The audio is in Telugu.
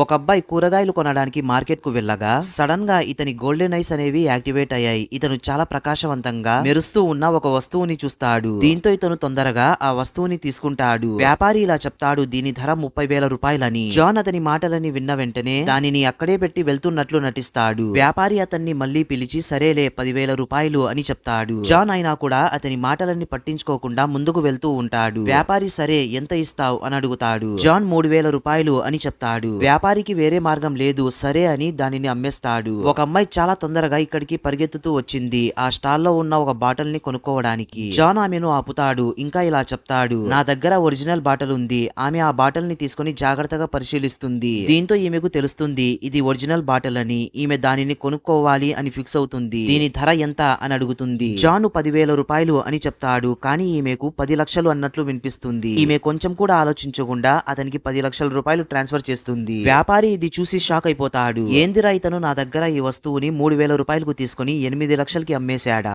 ఒక అబ్బాయి కూరగాయలు కొనడానికి మార్కెట్కు వెళ్ళగా సడన్గా ఇతని గోల్డెన్ ఐస్ అనేవి యాక్టివేట్ అయ్యాయి. ఇతను చాలా ప్రకాశవంతంగా మెరుస్తూ ఉన్న ఒక వస్తువుని చూస్తాడు. దీంతో ఇతను తొందరగా ఆ వస్తువుని తీసుకుంటాడు. వ్యాపారి ఇలా చెప్తాడు దీని ధర ముప్పై వేల రూపాయలని జాన్ అతని మాటలని విన్న వెంటనే దానిని అక్కడే పెట్టి వెళ్తున్నట్లు నటిస్తాడు. వ్యాపారి అతన్ని మళ్ళీ పిలిచి సరేలే పదివేల రూపాయలు అని చెప్తాడు. జాన్ అయినా కూడా అతని మాటలన్నీ పట్టించుకోకుండా ముందుకు వెళ్తూ ఉంటాడు. వ్యాపారి సరే ఎంత ఇస్తావు అని అడుగుతాడు. జాన్ మూడు వేల రూపాయలు అని చెప్తాడు. వ్యాపారికి వేరే మార్గం లేదు సరే అని దానిని అమ్మేస్తాడు. ఒక అమ్మాయి చాలా తొందరగా ఇక్కడికి పరిగెత్తుతూ వచ్చింది. ఆ స్టాల్లో ఉన్న ఒక బాటిల్ని కొనుక్కోవడానికి. జాన్ ఆమెను ఆపుతాడు ఇంకా ఇలా చెప్తాడు. నా దగ్గర ఒరిజినల్ బాటిల్ ఉంది. ఆమె ఆ బాటిల్ని తీసుకుని జాగ్రత్తగా పరిశీలిస్తుంది. దీంతో ఈమెకు తెలుస్తుంది ఇది ఒరిజినల్ బాటిల్ అని. ఈమె దానిని కొనుక్కోవాలి అని ఫిక్స్ అవుతుంది. దీని ధర ఎంత అని అడుగుతుంది. జాను పదివేల రూపాయలు అని చెప్తాడు కానీ ఈమెకు పది లక్షలు అన్నట్లు వినిపిస్తుంది. ఈమె కొంచెం కూడా ఆలోచించకుండా అతనికి పది లక్షల రూపాయలు ట్రాన్స్ఫర్ చేస్తుంది. వ్యాపారి ఇది చూసి షాక్ అయిపోతాడు. ఏందిరా ఇతను? నా దగ్గర ఈ వస్తువుని మూడు వేల రూపాయలకు తీసుకుని ఎనిమిది లక్షలకి అమ్మేశాడా?